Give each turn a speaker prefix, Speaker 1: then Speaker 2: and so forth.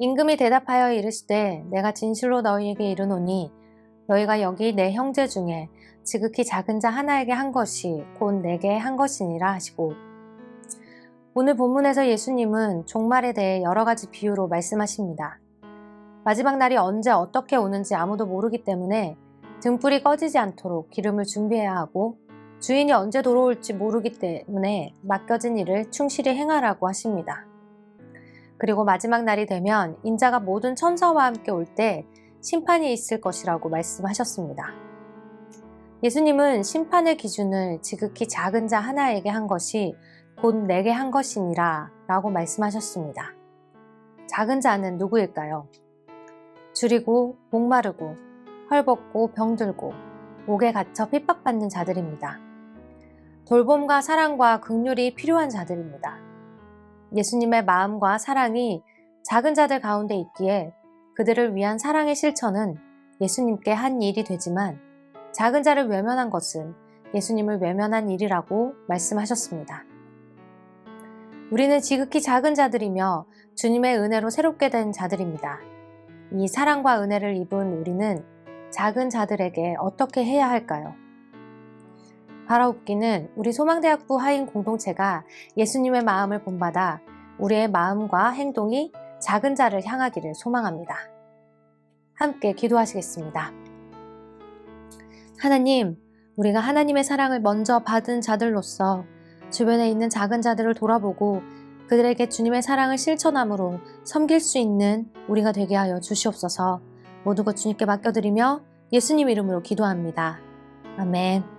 Speaker 1: 임금이 대답하여 이르시되 내가 진실로 너희에게 이르노니 너희가 여기 내 형제 중에 지극히 작은 자 하나에게 한 것이 곧 내게 한 것이니라 하시고 오늘 본문에서 예수님은 종말에 대해 여러 가지 비유로 말씀하십니다. 마지막 날이 언제 어떻게 오는지 아무도 모르기 때문에 등불이 꺼지지 않도록 기름을 준비해야 하고 주인이 언제 돌아올지 모르기 때문에 맡겨진 일을 충실히 행하라고 하십니다. 그리고 마지막 날이 되면 인자가 모든 천사와 함께 올 때 심판이 있을 것이라고 말씀하셨습니다. 예수님은 심판의 기준을 지극히 작은 자 하나에게 한 것이 곧 내게 한 것이니라 라고 말씀하셨습니다. 작은 자는 누구일까요? 줄이고 목마르고 헐벗고 병들고 옥에 갇혀 핍박받는 자들입니다. 돌봄과 사랑과 극률이 필요한 자들입니다. 예수님의 마음과 사랑이 작은 자들 가운데 있기에 그들을 위한 사랑의 실천은 예수님께 한 일이 되지만 작은 자를 외면한 것은 예수님을 외면한 일이라고 말씀하셨습니다. 우리는 지극히 작은 자들이며 주님의 은혜로 새롭게 된 자들입니다. 이 사랑과 은혜를 입은 우리는 작은 자들에게 어떻게 해야 할까요? 바라옵기는 우리 소망대학부 하인 공동체가 예수님의 마음을 본받아 우리의 마음과 행동이 작은 자를 향하기를 소망합니다. 함께 기도하시겠습니다. 하나님, 우리가 하나님의 사랑을 먼저 받은 자들로서 주변에 있는 작은 자들을 돌아보고 그들에게 주님의 사랑을 실천함으로 섬길 수 있는 우리가 되게 하여 주시옵소서 모든 것 주님께 맡겨드리며 예수님 이름으로 기도합니다. 아멘.